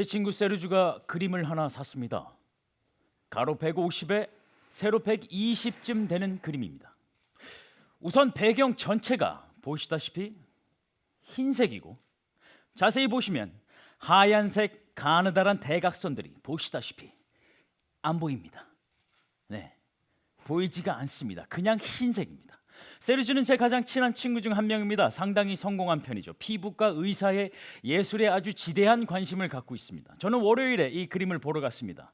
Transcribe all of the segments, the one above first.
제 친구 세르주가 그림을 하나 샀습니다. 가로 150에 세로 120쯤 되는 그림입니다. 우선 배경 전체가 보시다시피 흰색이고 자세히 보시면 하얀색 가느다란 대각선들이 보시다시피 안 보입니다. 네, 보이지가 않습니다. 그냥 흰색입니다. 세르주는 제 가장 친한 친구 중 한 명입니다. 상당히 성공한 편이죠. 피부과 의사의 예술에 아주 지대한 관심을 갖고 있습니다. 저는 월요일에 이 그림을 보러 갔습니다.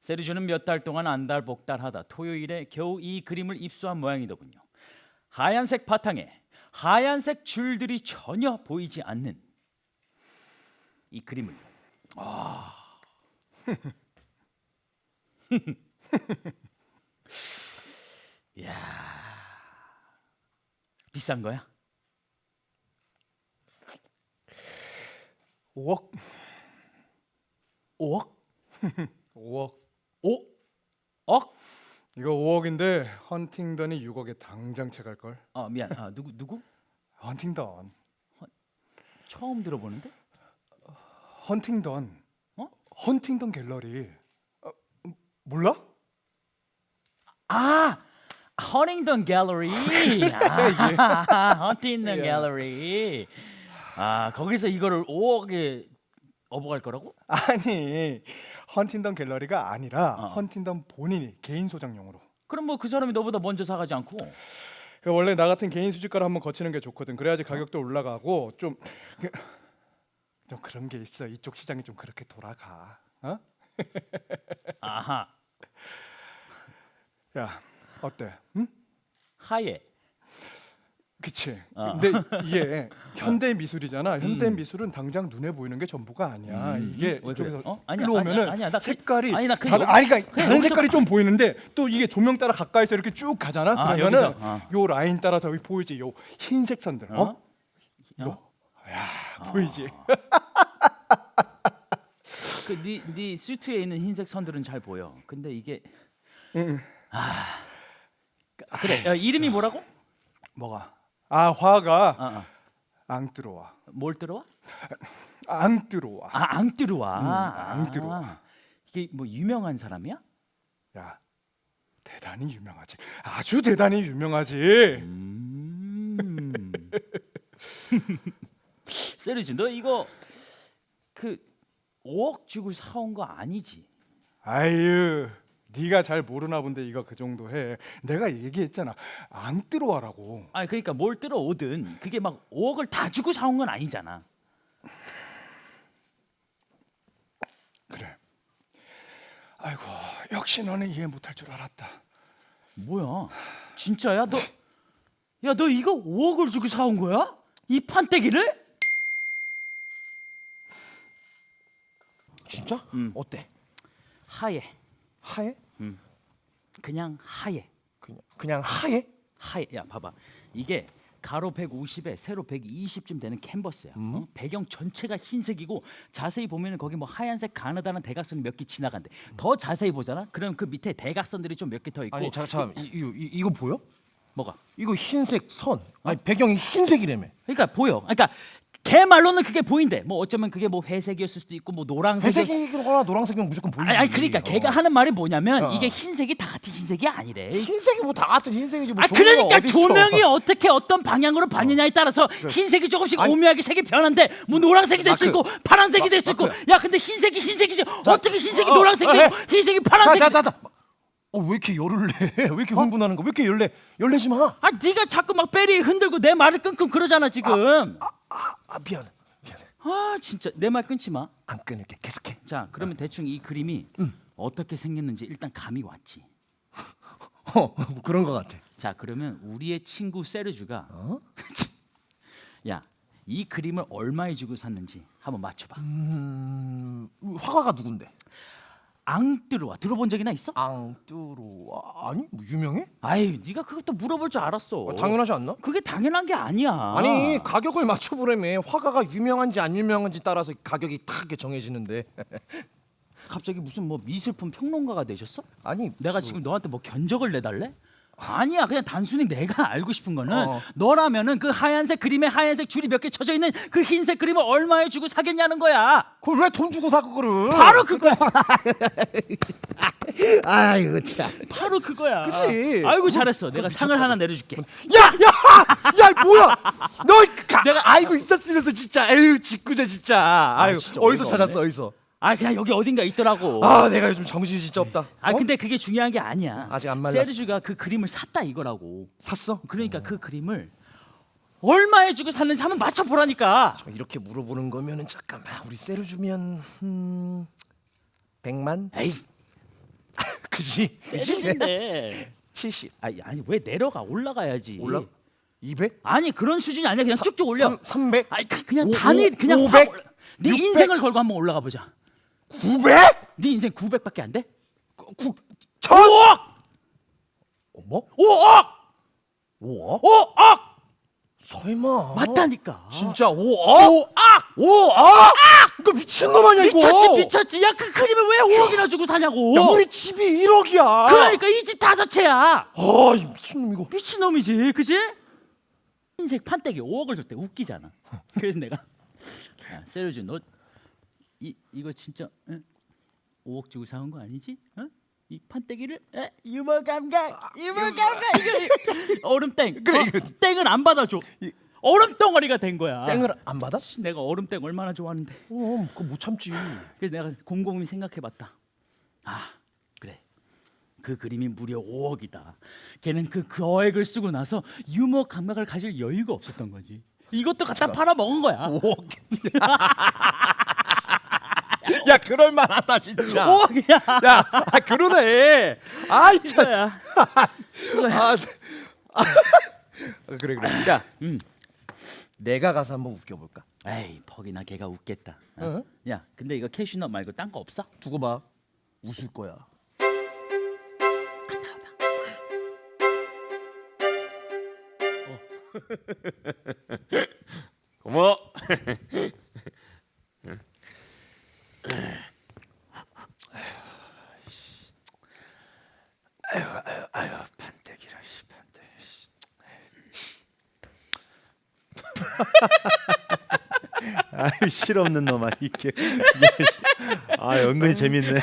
세르주는 몇 달 동안 안달복달하다 토요일에 겨우 이 그림을 입수한 모양이더군요. 하얀색 바탕에 하얀색 줄들이 전혀 보이지 않는 이 그림을 비싼 거야? 5억 5억? 5억 5억? 억? 이거 5억인데 헌팅던이 6억에 당장 채갈 걸 아 미안. 아 누구 누구? 헌팅던 처음 들어보는데? 헌팅던 어? 헌팅던 갤러리 어, 음, 몰라? 아 허닝턴 갤러리. 아, 헌팅턴 예. 갤러리. 아 거기서 이거를 5억에 업어갈 거라고? 아니 헌팅던 갤러리가 아니라 어. 헌팅던 본인이 개인 소장용으로 그럼 뭐 그 사람이 너보다 먼저 사가지 않고 그 원래 나 같은 개인 수집가를 한번 거치는 게 좋거든 그래야지 가격도 올라가고 좀, 그, 좀 그런 게 있어 이쪽 시장이 좀 그렇게 돌아가 어? 아하 야 어때? 응? 하얘. 그치. 아. 근데 이게 현대 미술이잖아. 현대 미술은 당장 눈에 보이는 게 전부가 아니야. 음. 이게 왜 이쪽에서? 어? 아니야, 일로 오면은 아니야, 아니야. 나 그- 색깔이 아니, 나그 다른, 여기- 아니 그러니까 그냥 다른 여기서- 색깔이 좀 보이는데 또 이게 조명 따라 가까이서 이렇게 쭉 가잖아. 아, 그러면은 여기서, 아. 요 라인 따라서 여기 보이지. 요 흰색 선들. 어? 어? 이거. 야, 보이지. 그네 네 수트에 있는 흰색 선들은 잘 보여. 근데 이게 응. 아 그래 야, 이름이 뭐라고? 뭐가? 아, 화가 아, 아. 앙뜨로와. 뭘 들어와? 앙뜨로와. 아 앙뜨루와. 음, 앙뜨루와. 아, 이게 뭐 유명한 사람이야? 야. 대단히 유명하지. 아주 대단히 유명하지. 음. 세르지 너 이거 그 5억 주고 사온 거 아니지? 아유, 네가 잘 모르나 본데 이거 그 정도 해. 내가 얘기했잖아. 앙뜨로와라고. 아니 그러니까 뭘 들어오든 그게 막 5억을 다 주고 사온 건 아니잖아. 그래. 아이고, 역시 너는 이해 못할 줄 알았다. 뭐야? 진짜야? 너 야, 너 이거 5억을 주고 사온 거야? 이 판때기를? 진짜? 음. 어때? 하얘. 하얘? 그냥 하얘. 그냥 그냥 하얘? 하얘. 야, 봐봐. 이게 가로 150에 세로 120쯤 되는 캔버스야. 음. 어? 배경 전체가 흰색이고 자세히 보면은 거기 뭐 하얀색 가느다란 대각선이 몇 개 지나간대. 더 자세히 보잖아. 그럼 그 밑에 대각선들이 좀 몇 개 더 있고. 아니 잠깐 이, 이거 이, 이 거 보여? 뭐가? 이거 흰색 선. 아니 배경이 흰색이라며. 그러니까 보여. 그러니까 걔 말로는 그게 보인대. 뭐 어쩌면 그게 뭐 회색이었을 수도 있고 뭐 노란색이었을 회색이거나 노란색이면 무조건 보이지. 아니, 아니 그러니까 어. 걔가 하는 말이 뭐냐면 어. 이게 흰색이 다 같은 흰색이 아니래. 흰색이 뭐 다 같은 흰색이지 뭐 아 그러니까. 조명이 어떻게 어떤 방향으로 받느냐에 따라서 흰색이 조금씩 아니. 오묘하게 색이 변한데 뭐 노란색이 될수 마크. 있고 파란색이 될 수 있고 야 근데 흰색이 흰색이지 어떻게 흰색이 노란색이 되고 흰색이 파란색이 자 자자자. 어 왜 이렇게 열을 내? 왜 이렇게 흥분하는 거? 왜 이렇게 열내? 열내지 마. 아 네가 자꾸 막 베리 흔들고 내 말을 끙끙 그러잖아 지금 아 미안. 미안해. 아 진짜 내 말 끊지 마 안 끊을게. 계속해. 자 그러면 대충 이 그림이 어떻게 생겼는지 일단 감이 왔지 어 뭐 그런 거 같아. 자 그러면 우리의 친구 세르주가 어? 야 이 그림을 얼마에 주고 샀는지 한번 맞춰봐 음 화가가 누군데? 앙뜨루와 들어본 적이나 있어? 앙뚜로와 아니 뭐 유명해? 아이 네가 그것도 물어볼 줄 알았어 아, 당연하지 않나? 그게 당연한 게 아니야 아니 가격을 맞춰보려면 화가가 유명한지 안 유명한지 따라서 가격이 탁 이렇게 정해지는데 갑자기 무슨 뭐 미술품 평론가가 되셨어? 아니 내가 지금 너한테 뭐 견적을 내달래? 아니야 그냥 단순히 내가 알고 싶은 거는 어. 너라면은 그 하얀색 그림에 하얀색 줄이 몇 개 쳐져 있는 그 흰색 그림을 얼마에 주고 사겠냐는 거야. 그걸 왜 돈 주고 사 그거를? 바로 그거야. 아이고 참. 바로 그거야. 그치? 아이고 잘했어. 내가 상을 하나 내려줄게. 야, 야, 야, 뭐야? 너 가, 내가- 알고 있었으면서 진짜, 에휴, 짓궂어 진짜. 아유, 진짜 어디서 찾았어, 어디서? 아 그냥 여기 어딘가 있더라고. 아, 내가 요즘 정신이 진짜 없다. 아 어? 근데 그게 중요한 게 아니야. 아직 안 말랐어. 세르주가 그 그림을 샀다 이거라고. 샀어? 그러니까 그 그림을 얼마에 주고 샀는지 한번 맞춰 보라니까. 이렇게 물어보는 거면은 잠깐만, 우리 세르 주면 음, 100만? 에이 그지? 세르주인데. 70. 아니 아니 왜 내려가 올라가야지. 올라? 200? 아니 그런 수준이 아니야. 그냥 쭉쭉 올려. 300? 아니 그, 오- 단일 오- 그냥 500? 확 올라. 네 600? 인생을 걸고 한번 올라가 보자. 900? 네 인생 900밖에 안 돼? 구, 천? 5억! 어머? 5억! 5억? 5억! 설마. 맞다니까. 진짜 5억? 5억! 5억? 이거 미친놈 아니야 이거? 미쳤지 미쳤지. 야 그 그림을 왜 5억이나 주고 사냐고. 야, 우리 집이 1억이야. 그러니까 이 집 다섯 채야. 아, 이 미친놈 이거. 미친놈이지, 그지? 흰색 판때기 5억을 줄때 웃기잖아. 그래서 내가 야, 세르주 너 이 이거 진짜 응? 5억 주고 사온 거 아니지? 어? 이 판때기를 에? 유머 감각, 유머 감각 이거 얼음 땡. 그래, 어? 땡을 안 받아줘. 얼음 덩어리가 된 거야. 땡을 안 받아? 씨, 내가 얼음 땡 얼마나 좋아하는데. 어, 그거 못 참지. 그래서 내가 곰곰이 생각해봤다. 아 그래 그 그림이 무려 5억이다. 걔는 그 거액을 쓰고 나서 유머 감각을 가질 여유가 없었던 거지. 이것도 갖다 팔아 먹은 거야. 5억. 야, 그럴 만하다 진짜. 5억이야. 야, 아, 그러네. 아이 참. 이거야. 아, 아, 그래 그래. 야, 음. 내가 가서 한번 웃겨 볼까? 에이 퍽이나 걔가 웃겠다. 어? 어? 야 근데 이거 캐슈넛 말고 딴 거 없어? 두고 봐. 웃을 거야. 고 모. 판때기라 씨 판때. 아유 실없는 놈아 이게 아 은근히 재밌네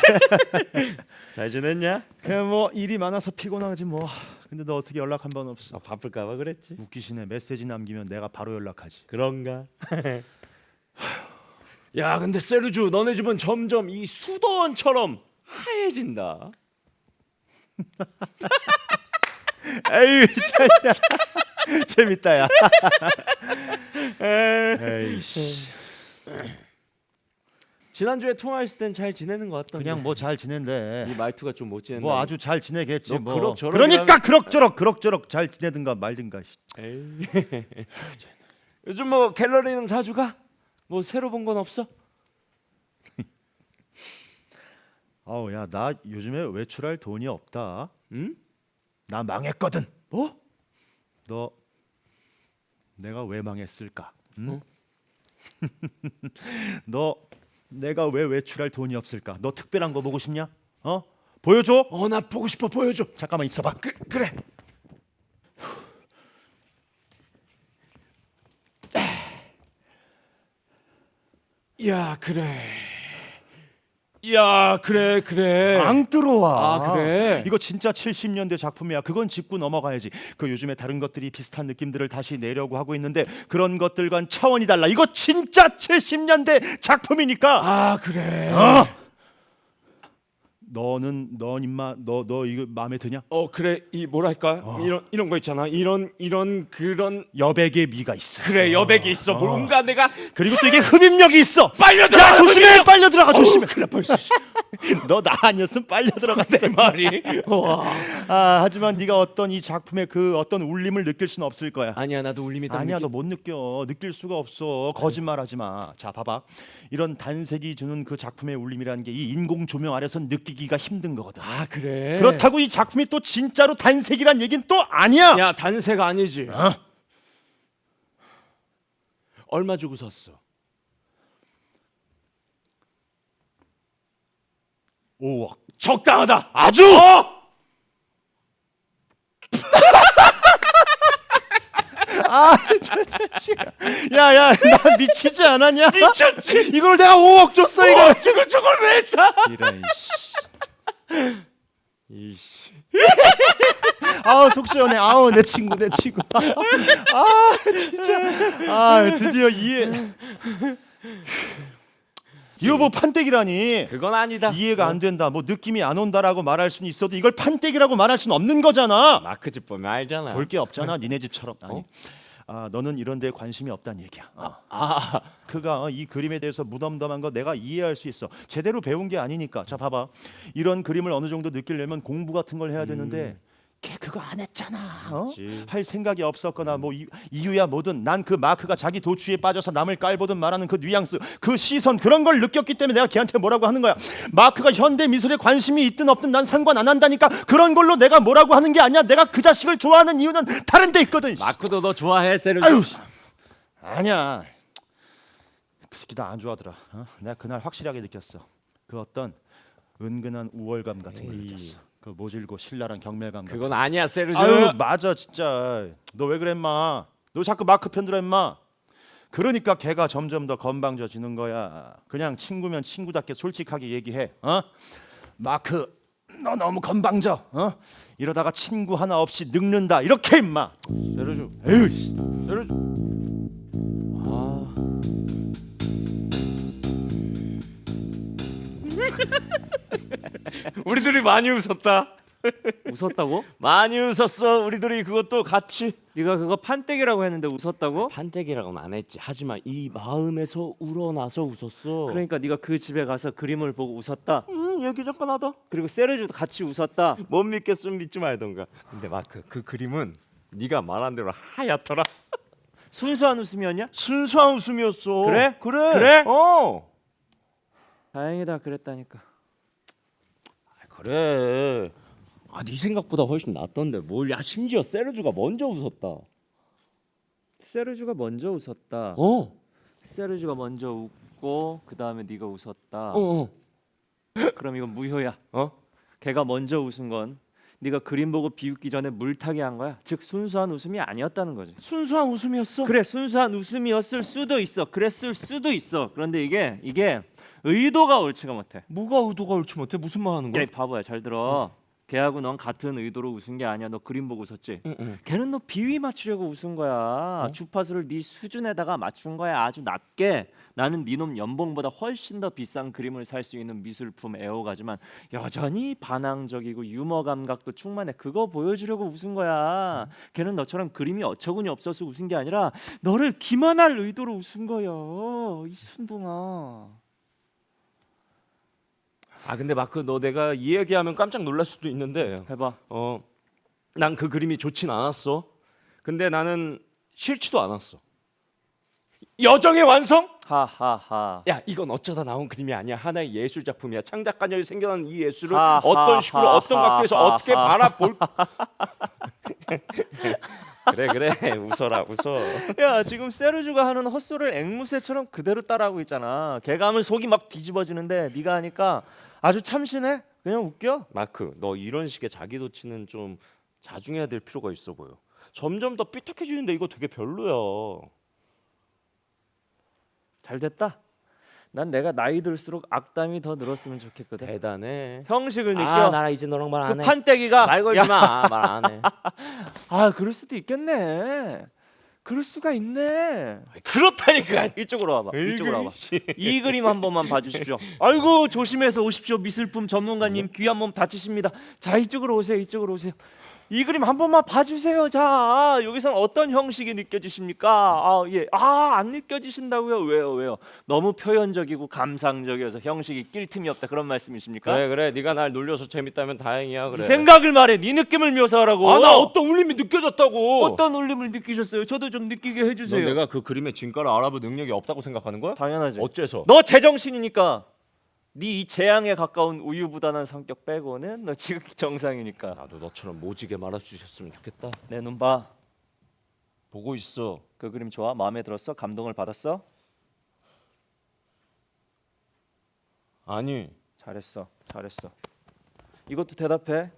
잘 지냈냐? 그냥 뭐 일이 많아서 피곤하지 뭐 근데 너 어떻게 연락 한 번 없어 아, 바쁠까봐 그랬지. 웃기시네 메시지 남기면 내가 바로 연락하지 그런가? 야, 근데 세르주, 너네 집은 점점 이 수도원처럼 하얘진다. 에이 진짜 야. 재밌다 야 에이씨 지난주에 통화했을 땐 잘 지내는 것 같던데. 그냥 뭐잘이 지낸대 말투가 좀 못 지낸다. 뭐 아주 잘 지내겠지 너뭐 그럭저럭 그러니까 그럭저럭 그럭저럭 잘 지내든가 말든가 씨. 에이. 요즘 뭐 갤러리는 자주 가? 뭐 새로 본 건 없어? 아우 야 나 요즘에 외출할 돈이 없다 응? 나 망했거든 뭐? 너 내가 왜 망했을까? 응? 어? 너 내가 왜 외출할 돈이 없을까? 너 특별한 거 보고 싶냐? 어? 보여줘? 어, 나 보고 싶어. 보여줘. 잠깐만 있어봐. 그, 그래. 야, 그래. 야, 그래, 그래. 안 들어와. 아, 그래? 이거 진짜 70년대 작품이야. 그건 짚고 넘어가야지. 그 요즘에 다른 것들이 비슷한 느낌들을 다시 내려고 하고 있는데 그런 것들과는 차원이 달라. 이거 진짜 70년대 작품이니까. 아, 그래. 어? 너는 넌너너 이거 마음에 드냐? 어, 그래. 이 뭐랄까? 이런 이런 거 있잖아. 이런 이런 그런 여백의 미가 있어. 그래, 여백이 있어. 뭔가 내가 그리고 또 이게 흡입력이 있어. 빨려 들어가. 야 조심해, 빨려 들어가 조심해. 그래, 벌써 너나 아니었으면 빨려 들어갔어. 말이. 와. 아 하지만 네가 어떤 이 작품의 그 어떤 울림을 느낄 수는 없을 거야. 아니야, 나도 울림이 딱 아니야. 너 못 느껴 느낄 수가 없어 거짓말하지 마 자 봐봐 이런 단색이 주는 그 작품의 울림이라는 게 이 인공 조명 아래선 느끼기 만들기가 힘든 거거든. 아 그래. 그렇다고 이 작품이 또 진짜로 단색이란 얘긴 또 아니야. 야 단색 아니지. 어? 얼마 주고 샀어? 5억. 적당하다. 아주. 어? 아, 야야, 나 미치지 않았냐? 미쳤지. 이걸 내가 5억 줬어 이거. 어, 저걸 저걸 왜 사? 이런 씨. 이씨. 아우 속 시원해. 아우 내 친구 내 친구. 아 진짜. 아 드디어 이해. 뭐 판때기라니. 그건 아니다. 이해가 안 된다. 뭐 느낌이 안 온다라고 말할 수는 있어도 이걸 판때기라고 말할 수는 없는 거잖아. 마크 집 보면 알잖아. 볼 게 없잖아. 니네 집처럼. 아니. 아 너는 이런 데 관심이 없다는 얘기야. 어. 아, 그가 어, 이 그림에 대해서 무덤덤한 거 내가 이해할 수 있어. 제대로 배운 게 아니니까. 자 봐봐. 이런 그림을 어느 정도 느끼려면 공부 같은 걸 해야 되는데 걔 그거 안 했잖아. 어? 할 생각이 없었거나 뭐 이, 이유야 뭐든 난 그 마크가 자기 도취에 빠져서 남을 깔보든 말하는 그 뉘앙스, 그 시선 그런 걸 느꼈기 때문에 내가 걔한테 뭐라고 하는 거야. 마크가 현대 미술에 관심이 있든 없든 난 상관 안 한다니까. 그런 걸로 내가 뭐라고 하는 게 아니야. 내가 그 자식을 좋아하는 이유는 다른 데 있거든. 마크도 너 좋아해 세르. 아유, 씨. 아니야. 그 새끼 나 안 좋아하더라. 어? 내가 그날 확실하게 느꼈어. 그 어떤 은근한 우월감 같은 걸. 느꼈어. 그 모질고 신랄한 경멸감. 같은 그건 아니야 세르주. 아유 맞아 진짜. 너 왜 그래 임마? 너 자꾸 마크 편들어 임마? 그러니까 걔가 점점 더 건방져지는 거야. 그냥 친구면 친구답게 솔직하게 얘기해 어? 마크 너 너무 건방져 어? 이러다가 친구 하나 없이 늙는다. 이렇게 임마. 세르주. 에휴 우리들이 많이 웃었다. 웃었다고? 많이 웃었어. 우리들이 그것도 같이 네가 그거 판때기라고 했는데 웃었다고? 판때기라고는 안 했지. 하지만 이 마음에서 우러나서 웃었어. 그러니까 네가 그 집에 가서 그림을 보고 웃었다. 음, 얘기 잠깐 하다. 그리고 세르주도 같이 웃었다. 못 믿겠으면 믿지 말던가. 근데 마크 그 그림은 네가 말한 대로 하얗더라. 순수한 웃음이었냐? 순수한 웃음이었어. 그래? 그래. 그래? 어. 다행이다 그랬다니까. 그래. 아, 네 생각보다 훨씬 낫던데 뭘? 야, 심지어 세르주가 먼저 웃었다. 세르주가 먼저 웃었다. 어. 세르주가 먼저 웃고 그 다음에 네가 웃었다. 어. 어. 그럼 이건 무효야. 어? 걔가 먼저 웃은 건 네가 그림 보고 비웃기 전에 물타기 한 거야. 즉 순수한 웃음이 아니었다는 거지. 순수한 웃음이었어. 그래 순수한 웃음이었을 수도 있어. 그랬을 수도 있어. 그런데 이게 이게 의도가 옳지가 못해. 뭐가 의도가 옳지 못해? 무슨 말 하는 야, 거야? 이 바보야 잘 들어. 걔하고 넌 같은 의도로 웃은 게 아니야. 너 그림 보고 웃었지. 응, 응. 걔는 너 비위 맞추려고 웃은 거야. 주파수를 네 수준에다가 맞춘 거야. 아주 낮게. 나는 네놈 연봉보다 훨씬 더 비싼 그림을 살 수 있는 미술품 애호가지만 여전히 반항적이고 유머 감각도 충만해. 그거 보여주려고 웃은 거야. 걔는 너처럼 그림이 어처구니 없어서 웃은 게 아니라 너를 기만할 의도로 웃은 거야. 이 순둥아. 아, 근데 마크 너 내가 이 얘기하면 깜짝 놀랄 수도 있는데 해봐. 어. 난 그 그림이 좋진 않았어. 근데 나는 싫지도 않았어. 여정의 완성? 하하하. 야 이건 어쩌다 나온 그림이 아니야 하나의 예술 작품이야 창작가녀이 생겨난 이 예술을 하, 어떤 하, 식으로 하, 어떤 하, 각도에서 하, 어떻게 하. 바라볼 그래 그래 웃어라 웃어 야 지금 세르주가 하는 헛소리를 앵무새처럼 그대로 따라하고 있잖아. 하면 속이 막 뒤집어지는데 네가 하니까 아주 참신해. 그냥 웃겨. 마크 너 이런 식의 자기도취는 좀 자중해야 될 필요가 있어 보여 점점 더 삐딱해지는데 이거 되게 별로야 잘 됐다. 난 내가 나이 들수록 악담이 더 늘었으면 좋겠거든. 대단해 형식을 느껴. 아 나 이제 너랑 말그 안해 판때기가 말 걸지 마 말 안 해 아 그럴 수도 있겠네. 그럴 수가 있네. 그렇다니까 이쪽으로 와봐. 이쪽으로 와봐. 씨. 이 그림 한 번만 봐주십시오. 아이고 조심해서 오십시오. 미술품 전문가님 귀한번 다치십니다. 자 이쪽으로 오세요. 이쪽으로 오세요. 이 그림 한 번만 봐주세요. 자 여기선 어떤 형식이 느껴지십니까? 아 예. 아 안 느껴지신다고요? 왜요? 왜요? 너무 표현적이고 감상적이어서 형식이 낄 틈이 없다. 그런 말씀이십니까? 그래 그래 네가 날 놀려서 재밌다면 다행이야 그래 네 생각을 말해. 네 느낌을 묘사하라고. 아나 어떤 울림이 느껴졌다고 어떤 울림을 느끼셨어요? 저도 좀 느끼게 너 해주세요. 내가 그 그림의 진가를 알아볼 능력이 없다고 생각하는 거야? 당연하지. 어째서? 너 제정신이니까 네 이 재앙에 가까운 우유부단한 성격 빼고는 너 지극히 정상이니까 나도 너처럼 모지게 말아주셨으면 좋겠다. 내 눈 봐. 보고 있어. 그 그림 좋아? 마음에 들었어? 감동을 받았어? 아니 잘했어. 잘했어. 이것도 대답해.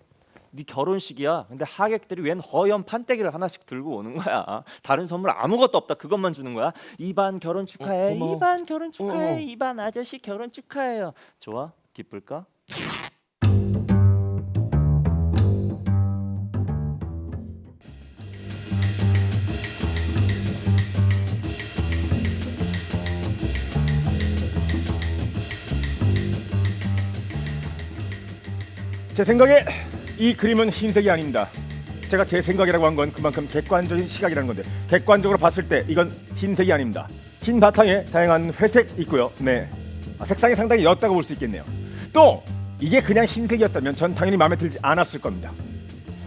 네 결혼식이야. 근데 하객들이 웬 허연 판때기를 하나씩 들고 오는 거야. 다른 선물 아무것도 없다. 그것만 주는 거야. 이반 결혼 축하해. 고마워. 이반 결혼 축하해. 어, 어. 이반 아저씨 결혼 축하해요. 좋아? 기쁠까? 제 생각에 이 그림은 흰색이 아닙니다. 제가 제 생각이라고 한 건 그만큼 객관적인 시각이라는 건데 객관적으로 봤을 때 이건 흰색이 아닙니다. 흰 바탕에 다양한 회색 있고요. 네, 아, 색상이 상당히 옅다고 볼 수 있겠네요. 또 이게 그냥 흰색이었다면 전 당연히 마음에 들지 않았을 겁니다.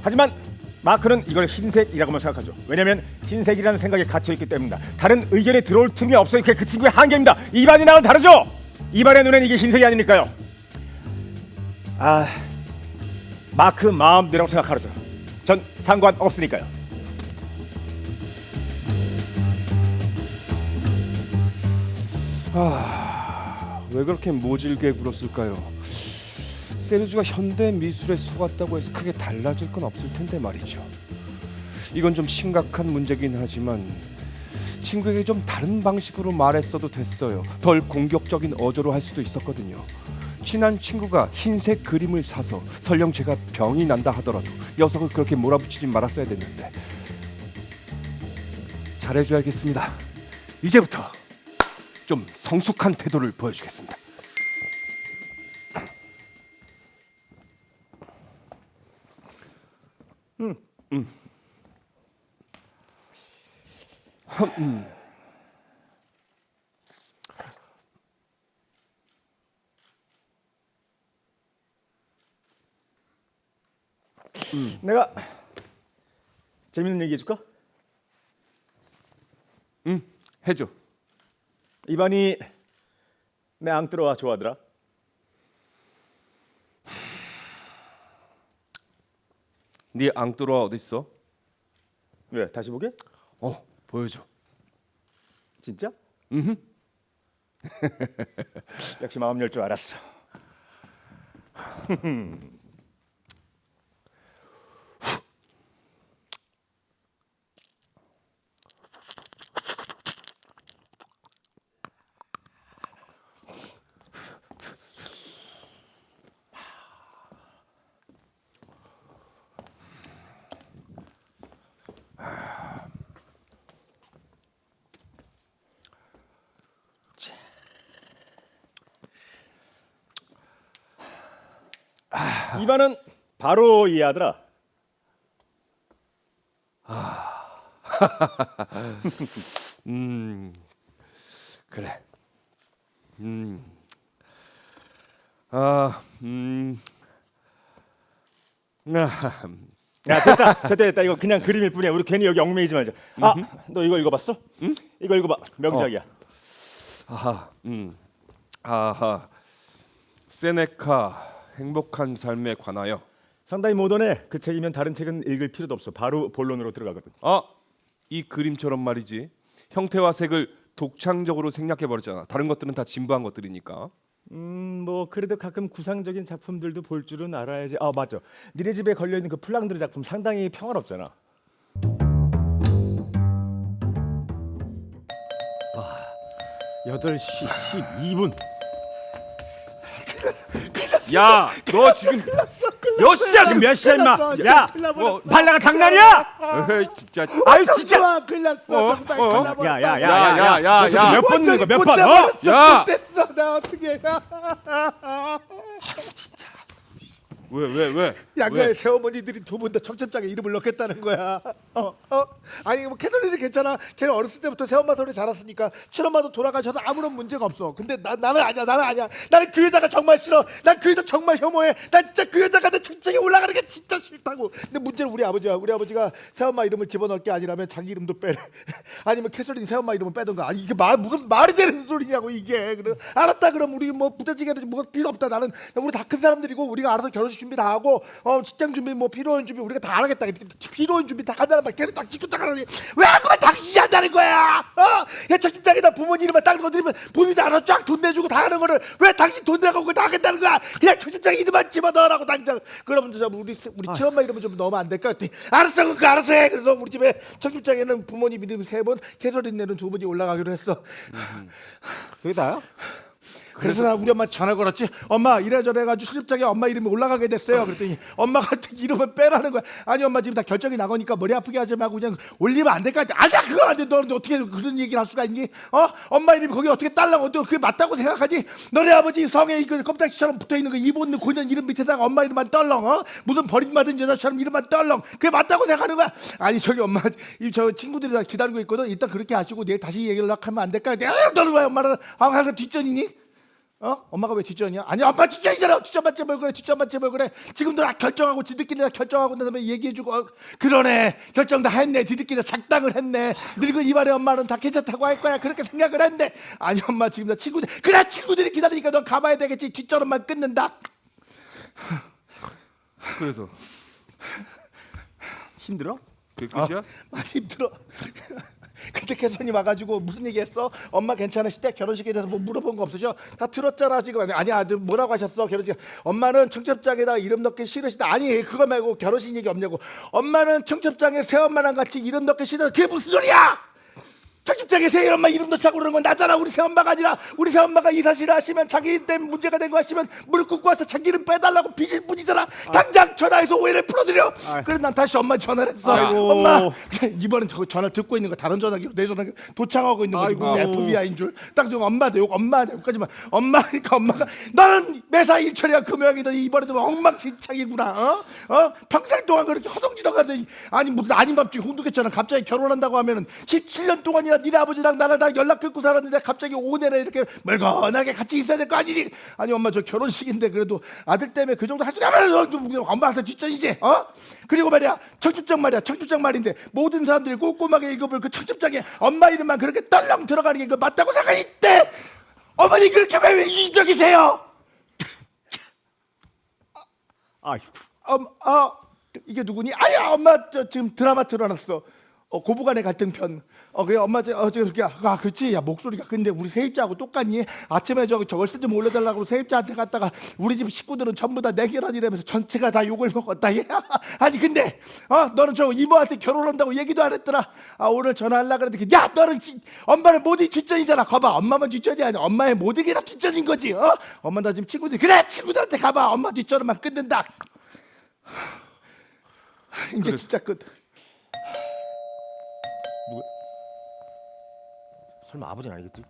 하지만 마크는 이걸 흰색이라고만 생각하죠. 왜냐하면 흰색이라는 생각에 갇혀 있기 때문입니다. 다른 의견이 들어올 틈이 없어요. 그게 그 친구의 한계입니다. 이반이랑은 다르죠. 이반의 눈엔 이게 흰색이 아니니까요. 아. 마크 마음대로 생각하죠. 전 상관 없으니까요. 왜 그렇게 모질게 굴었을까요? 세르주가 현대 미술에 속았다고 해서 크게 달라질 건 없을 텐데 말이죠. 이건 좀 심각한 문제긴 하지만 친구에게 좀 다른 방식으로 말했어도 됐어요. 덜 공격적인 어조로 할 수도 있었거든요. 친한 친구가 흰색 그림을 사서 설령 제가 병이 난다 하더라도 녀석을 그렇게 몰아붙이지 말았어야 됐는데 잘해줘야겠습니다. 이제부터 좀 성숙한 태도를 보여주겠습니다. 내가 재밌는 얘기 해줄까? 해줘. 이반이 내 앙뜨로와 좋아하더라. 네 앙뚜루와 어디 있어? 왜 다시 보게? 어, 보여줘. 진짜? 음. 역시 마음 열 줄 알았어. 이반은 바로 이해하더라. 음, 그래. 음, 아, 음, 아, 야 됐다 됐다 됐다 이거 그냥 그림일 뿐이야. 우리 괜히 여기 얽매이지 말자. 아너 이거 읽어봤어? 응? 이거 읽어봐. 명작이야. 아하, 음, 아하. 세네카 행복한 삶에 관하여. 상당히 모던해. 그 책이면 다른 책은 읽을 필요도 없어. 바로 본론으로 들어가거든. 아, 이 그림처럼 말이지. 형태와 색을 독창적으로 생략해 버렸잖아. 다른 것들은 다 진부한 것들이니까. 음 뭐 그래도 가끔 구상적인 작품들도 볼 줄은 알아야지. 아 맞죠. 니네 집에 걸려 있는 그 플랑드르 작품 상당히 평화롭잖아. 아 8시 12분. 야, 너 지금 몇 시야 지금 몇 시야 임마? 야, 뭐 발라가 장난이야? 에이, 진짜. 아유 진짜. 큰일 났어. 어? 정말 어? 큰일 났어. 야, 야 야 야 야 야. 야. 몇 번는 거몇 번? 어? 야, 됐어. 나 어떻게 해? 왜, 왜, 왜? 양가의 왜? 새어머니들이 두 분다 청첩장에 이름을 넣겠다는 거야. 어, 어? 아니 뭐 캐서린이 괜찮아. 걔는 어렸을 때부터 새엄마 소리 자랐으니까 친엄마도 돌아가셔서 아무런 문제가 없어. 근데 나 나는 아니야. 나는 아니야. 나는 그 여자가 정말 싫어. 난 그 여자 정말 혐오해. 난 진짜 그 여자가 내 청첩장에 올라가는 게 진짜 싫다고. 근데 문제는 우리 아버지야. 우리 아버지가 새엄마 이름을 집어넣을 게 아니라면 자기 이름도 빼래. 아니면 캐서린 새엄마 이름을 빼던가. 아니 이게 말 무슨 말이 되는 소리냐고 이게. 그래 알았다. 그럼 우리 뭐 부대찌개는 뭐 필요 없다. 나는 우리 다 큰 사람들이고 우리가 알아서 결혼 식 준비 다 하고 어 직장 준비 뭐 필요한 준비 우리가 다 하겠다. 필요한 준비 다 한다는 말 걔는 딱 찍고 딱 따라니 왜 그걸 당신이 한다는 거야? 어? 야 청첩장에다 부모님 이름만 딱 건드리면 부모님도 알아서 쫙 돈 내주고 다 하는 거를 왜 당신 돈 내고 그걸 다 하겠다는 거야? 그냥 청첩장 이름만 집어넣으라고 당장 그러면 저 우리 우리 친엄마 이름은 좀 넣으면 안 될까? 그랬더니 알았어 그거 알아서 해 그래서 우리 집에 청첩장에는 부모님 이름 세 번 캐서린네는 두 분이 올라가기로 했어 그게 다야? 그래서 나 우리 엄마 전화 걸었지. 엄마 이래저래 해가지고 수첩장에 엄마 이름이 올라가게 됐어요. 그랬더니 엄마가 이름을 빼라는 거야. 아니 엄마 지금 다 결정이 나거니까 머리 아프게 하지 말고 그냥 올리면 안 될까? 아니야 그거 안 돼. 너 어떻게 그런 얘기를 할 수가 있니? 어? 엄마 이름이 거기 어떻게 딸랑 어떻게 그게 맞다고 생각하지? 너네 아버지 성에 그 껌딱지처럼 붙어 있는 거 입었는 고년 이름 밑에다가 엄마 이름만 떨렁 어? 무슨 버림받은 여자처럼 이름만 떨렁 그게 맞다고 생각하는 거야? 아니 저기 엄마 이저 친구들이 다 기다리고 있거든. 일단 그렇게 하시고 내일 다시 얘기를 하면 안 될까? 내가 너는 왜 엄마는 항상 뒷전이니? 어? 엄마가 왜 뒷전이야? 아니 엄마 뒷전이잖아! 뒷전 맞지? 뭘 그래? 뒷전 맞지? 뭘 그래? 지금도 다 결정하고 지들끼리 다 결정하고 난 다음에 얘기해주고 어, 그러네. 결정 다 했네. 지들끼리 다 작당을 했네. 늙은 이발의 엄마는 다 괜찮다고 할 거야. 그렇게 생각을 했네. 아니 엄마 지금 다 친구들 그래 친구들이 기다리니까 넌 가봐야 되겠지. 뒷전만 끊는다. 그래서. 힘들어? 그게 끝이야? 많이 힘들어 근데 개선이 와가지고 무슨 얘기했어? 엄마 괜찮으실 때 결혼식에 대해서 뭐 물어본 거 없으셔? 다 들었잖아 지금 아니 아니야 저 뭐라고 하셨어 결혼식 엄마는 청첩장에다 이름 넣기 싫으시다 아니 그거 말고 결혼식 얘기 없냐고 엄마는 청첩장에 새엄마랑 같이 이름 넣기 싫다 그게 무슨 소리야? 청첩장에 새엄마 이름 넣자고 그러는 건 나잖아 우리 새엄마가 아니라 우리 새엄마가 이 사실을 아시면 자기 때문에 문제가 된 거 아시면 물 굽고 와서 자기 이름 빼달라고 비실 뿐이잖아 당장 전화해서 오해를 풀어드려 그래서 난 다시 엄마 전화를 했어 아이고. 엄마 이번엔 저 전화 듣고 있는 거 다른 전화기로 내 전화기 도착하고 있는 거지 무슨. FBI인 줄딱 저 엄마한테 욕 엄마한테 욕하지만 엄마니까 엄마가 너는 매사 그 모양이더니 이번에도 엉망진창이구나 어? 어? 평생 동안 그렇게 허둥지둥하더니 아니 무슨 아닌 밤중에 훈두개처럼 갑자기 결혼한다고 하면은 17년 동안이나 니네 아버지랑 나랑 다 연락 끊고 살았는데 갑자기 5년에 이렇게 멀건하게 같이 있어야 될 거 아니니 아니 엄마 저 결혼식인데 그래도 아들 때문에 그 정도 할 줄 알면 엄마한테 뒷전이지 어? 그리고 말이야 청첩장 말이야 청첩장 말인데 모든 사람들이 꼼꼼하게 읽어볼 그 청첩장에 엄마 이름만 그렇게 떨렁 들어가는 게 그 맞다고 생각이 있대 어머니 그렇게 왜 이기적이세요 아이고. 엄, 아 이게 누구니? 아야 엄마 저 지금 드라마 틀어놨어. 어, 고부간의 갈등 편. 어 그래 엄마 저 어, 저 이렇게 아 그렇지 야 목소리가 근데 우리 세입자하고 똑같니? 아침에 저 저걸 쓰 좀 올려달라고 세입자한테 갔다가 우리 집 식구들은 전부 다내 결혼이라면서 전체가 다 욕을 먹었다. 얘. 아니 근데 어 너는 저 이모한테 결혼한다고 얘기도 안 했더라. 아 오늘 전화하려 그랬더니 야 너는 지, 엄마는 모두 뒷전이잖아. 거봐 엄마만 뒷전이 아니야. 엄마의 모든 게 다 뒷전인 거지. 어? 엄마 나 지금 친구들 그래 친구들한테 가봐. 엄마 뒷전만 끊는다. 이제 진짜 끝. 설마 아버지는 아니겠지?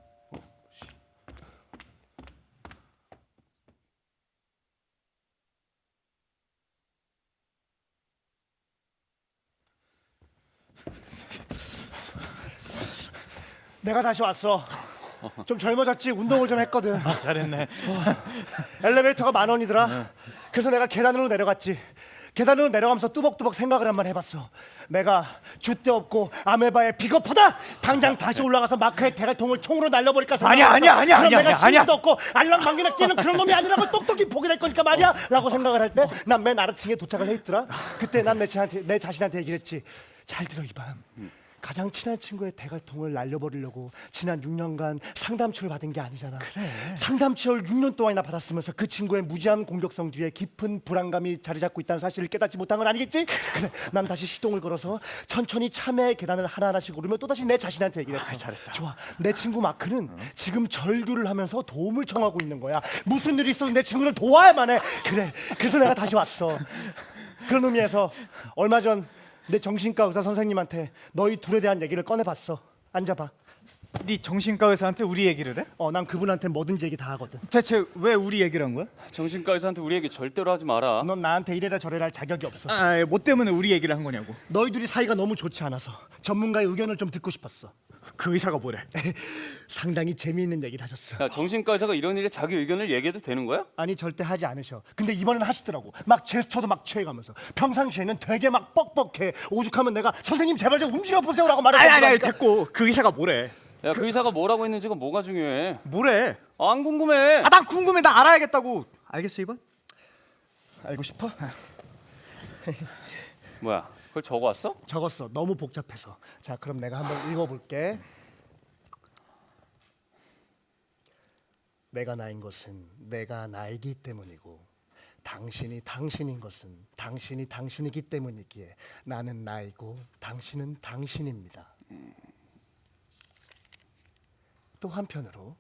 내가 다시 왔어. 좀 젊어졌지. 운동을 좀 했거든. 잘했네. 엘리베이터가 만 원이더라. 그래서 내가 계단으로 내려갔지. 계단으로 내려가면서 뚜벅뚜벅 생각을 한번 해봤어. 내가 줏대 없고 아메바에 비겁하다. 당장 다시 올라가서 마크의 대갈통을 총으로 날려버릴까 생각. 아니야, 아니야, 아니야, 그럼 아니야, 내가 아니야. 신기도 없고 알랑방귀나 끼는 그런 놈이 아니라고 똑똑히 보게 될 거니까 말이야.라고 생각을 할 때 난 맨 아래층에 도착을 해 있더라. 그때 난 내 자신한테 내 자신한테 얘기를 했지. 잘 들어 이 밤. 가장 친한 친구의 대갈통을 날려버리려고 지난 6년간 상담치료를 받은 게 아니잖아. 상담치료를 6년 동안이나 받았으면서 그 친구의 무지한 공격성 뒤에 깊은 불안감이 자리 잡고 있다는 사실을 깨닫지 못한 건 아니겠지? 그래, 난 다시 시동을 걸어서 천천히 참회의 계단을 하나하나씩 오르며 또 다시 내 자신한테 얘기를 했어. 잘했다. 좋아. 내 친구 마크는 지금 절규를 하면서 도움을 청하고 있는 거야. 무슨 일이 있어도 내 친구를 도와야만 해. 그래. 그래서 내가 다시 왔어. 그런 의미에서 얼마 전 내 정신과 의사 선생님한테 너희 둘에 대한 얘기를 꺼내봤어. 앉아봐. 네 정신과 의사한테 우리 얘기를 해? 어, 난 그분한테 뭐든지 얘기 다 하거든. 대체 왜 우리 얘기를 한 거야? 정신과 의사한테 우리 얘기 절대로 하지 마라. 넌 나한테 이래라 저래라 할 자격이 없어. 아, 뭐 때문에 우리 얘기를 한 거냐고. 너희 둘이 사이가 너무 좋지 않아서 전문가의 의견을 좀 듣고 싶었어. 그 의사가 뭐래? 상당히 재미있는 얘기를 하셨어. 야, 정신과 의사가 이런 일에 자기 의견을 얘기해도 되는 거야? 아니 절대 하지 않으셔. 근데 이번엔 하시더라고. 막 제스처도 막 취해가면서. 평상시에는 되게 막 뻑뻑해. 오죽하면 내가 선생님 제발 좀 움직여 보세요라고 말해서. 아니 아니 아니. 됐고 그 의사가 뭐래? 야, 그 의사가 뭐라고 했는지가 뭐가 중요해? 뭐래? 아, 안 궁금해. 아난 궁금해 나 알아야겠다고. 알겠어 이번? 알고 싶어? 뭐야? 그걸 적어왔어? 적었어. 너무 복잡해서. 자, 그럼 내가 한번 읽어볼게. 내가 나인 것은 내가 나이기 때문이고 당신이 당신인 것은 당신이 당신이기 때문이기에 나는 나이고 당신은 당신입니다. 또 한편으로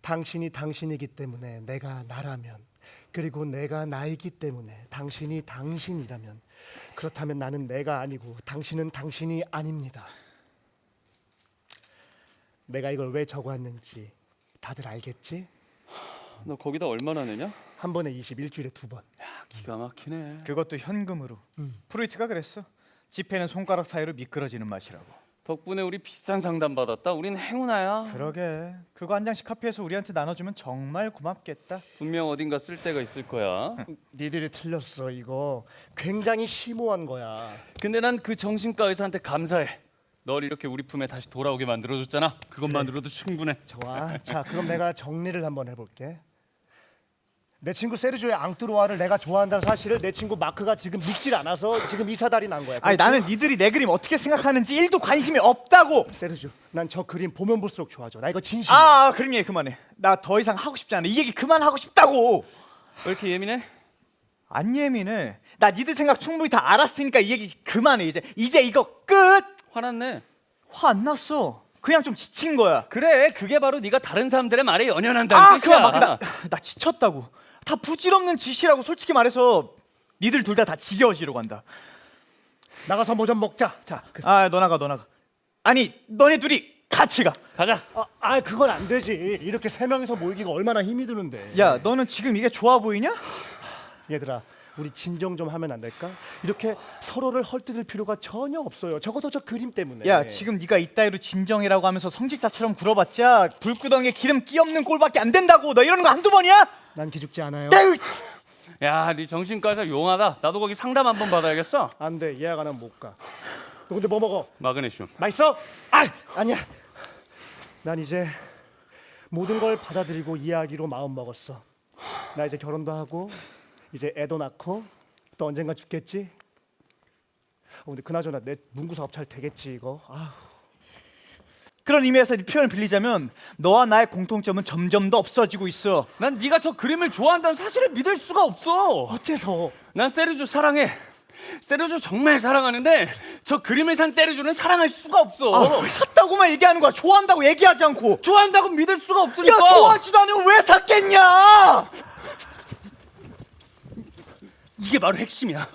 당신이 당신이기 때문에 내가 나라면 그리고 내가 나이기 때문에 당신이 당신이라면 그렇다면 나는 내가 아니고 당신은 당신이 아닙니다. 내가 이걸 왜 적어왔는지 다들 알겠지? 너 거기다 얼마나 내냐? 한 번에 20 일주일에 두 번. 기가 막히네. 그것도 현금으로. 프로이트가 그랬어. 지폐는 손가락 사이로 미끄러지는 맛이라고. 덕분에 우리 비싼 상담 받았다. 우린 행운아야. 그러게. 그거 한 장씩 카피해서 우리한테 나눠주면 정말 고맙겠다. 분명 어딘가 쓸 데가 있을 거야. 니들이 틀렸어 이거. 굉장히 심오한 거야. 근데 난 그 정신과 의사한테 감사해. 널 이렇게 우리 품에 다시 돌아오게 만들어줬잖아. 그것만으로도 충분해. 좋아. 자, 그럼 내가 정리를 한번 해볼게. 내 친구 세르조의 앙뚜루아를 내가 좋아한다는 사실을 내 친구 마크가 지금 믿질 않아서 지금 이사달이 난 거야. 아니 그렇지? 나는 니들이 내 그림 어떻게 생각하는지 1도 관심이 없다고. 세르조, 난 저 그림 보면 볼수록 좋아져. 나 이거 진심 이야. 아, 아 그림 얘기 그만해. 나 더 이상 하고 싶지 않아. 이 얘기 그만하고 싶다고. 왜 이렇게 예민해? 안 예민해. 나 니들 생각 충분히 다 알았으니까 이 얘기 그만해 이제. 이제 이거 끝. 화났네. 화 안 났어. 그냥 좀 지친 거야. 그래, 그게 바로 네가 다른 사람들의 말에 연연한다는 아, 뜻이야. 그만 막 나, 나 지쳤다고. 다 부질없는 짓이라고 솔직히 말해서 니들 둘 다 다 지겨워지려고 한다. 나가서 뭐 좀 먹자. 자, 그, 아, 너 나가, 너 나가. 아니, 너네 둘이 같이 가. 가자. 아, 아, 그건 안 되지. 이렇게 세 명이서 모이기가 얼마나 힘이 드는데. 야, 너는 지금 이게 좋아 보이냐? 얘들아, 우리 진정 좀 하면 안 될까? 이렇게 서로를 헐뜯을 필요가 전혀 없어요. 적어도 저 그림 때문에. 야, 지금 네가 이따위로 진정이라고 하면서 성직자처럼 굴어봤자 불구덩이에 기름 끼 없는 꼴밖에 안 된다고. 너 이러는 거 한두 번이야? 난 기죽지 않아요. 야, 네 정신과 의사 용하다. 나도 거기 상담 한번 받아야겠어. 안 돼. 예약 안 하면 못 가. 너 근데 뭐 먹어? 마그네슘. 맛있어? 아, 아니야. 난 이제 모든 걸 받아들이고 이해하기로 마음 먹었어. 나 이제 결혼도 하고 이제 애도 낳고 또 언젠가 죽겠지. 어, 근데 그나저나 내 문구 사업 잘 되겠지 이거. 아, 그런 의미에서 네 표현을 빌리자면 너와 나의 공통점은 점점 더 없어지고 있어. 난 네가 저 그림을 좋아한다는 사실을 믿을 수가 없어. 어째서? 난 세르주 사랑해. 세르주 정말 사랑하는데 저 그림을 산 세르주는 사랑할 수가 없어. 아, 왜 샀다고만 얘기하는 거야? 좋아한다고 얘기하지 않고. 좋아한다고 믿을 수가 야, 없으니까. 좋아하지도 않으면 왜 샀겠냐? 이게 바로 핵심이야.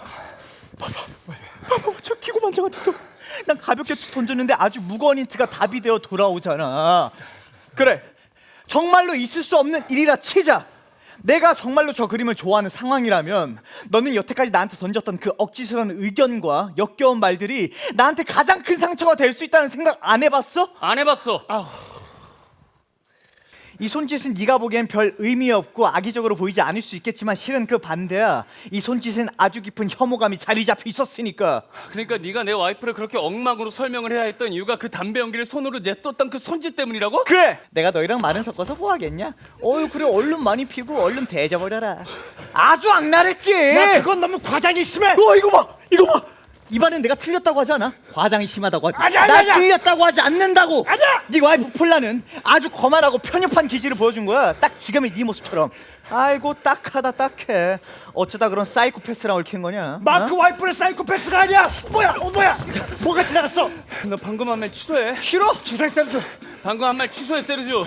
봐봐, 저 기고만장한 태도. 난 가볍게 던졌는데 아주 무거운 힌트가 답이 되어 돌아오잖아. 그래, 정말로 있을 수 없는 일이라 치자. 내가 정말로 저 그림을 좋아하는 상황이라면 너는 여태까지 나한테 던졌던 그 억지스러운 의견과 역겨운 말들이 나한테 가장 큰 상처가 될 수 있다는 생각 안 해봤어? 안 해봤어. 이 손짓은 네가 보기엔 별 의미 없고 악의적으로 보이지 않을 수 있겠지만 실은 그 반대야. 이 손짓은 아주 깊은 혐오감이 자리 잡혀 있었으니까. 그러니까 네가 내 와이프를 그렇게 엉망으로 설명을 해야 했던 이유가 그 담배 연기를 손으로 내떴던 그 손짓 때문이라고? 그래 내가 너희랑 말은 섞어서 뭐 하겠냐 어유 그래 얼른 많이 피고 얼른 대져 버려라 아주 악랄했지 야, 그건 너무 과장이 심해. 어 이거 봐 이거 봐 이번엔 내가 틀렸다고 하지 않아? 과장이 심하다고 하지 아니야, 나 아니야, 아니야. 틀렸다고 하지 않는다고 아니야. 네 와이프 폴라는 아주 거만하고 편협한 기질을 보여준 거야 딱 지금의 네 모습처럼 아이고 딱하다 딱해 어쩌다 그런 사이코패스랑 얽힌 거냐 마크 어? 와이프는 사이코패스가 아니야. 뭐야? 어, 뭐야? 뭐가 지나갔어? 너 방금 한 말 취소해. 싫어? 세르조. 방금 한 말 취소해 세르주.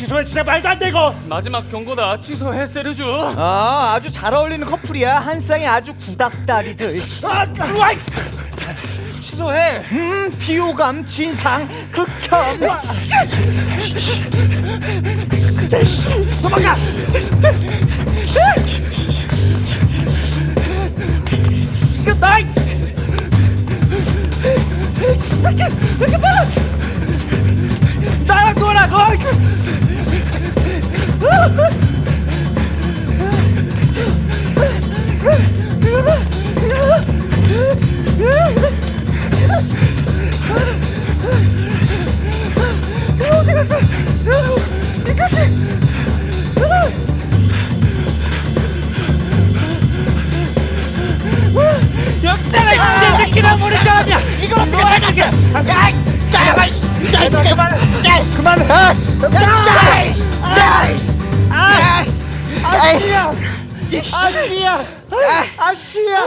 취소해 진짜 말도 안돼 이거. 마지막 경고다. 취소해 세르주. 아 아주 잘 어울리는 커플이야 한 쌍의 아주 구닥다리들 아, 와이. 취소해. 음, 비호감, 진상, 극혐. 도망가. 이거 나 이. 새끼, 이렇게 빨라. 나랑 놀아, 너. 역자가 이 새끼나 모를 줄 아냐 이걸 어떻게 생각해? 야 그만 그만 그만해. 야 아씨야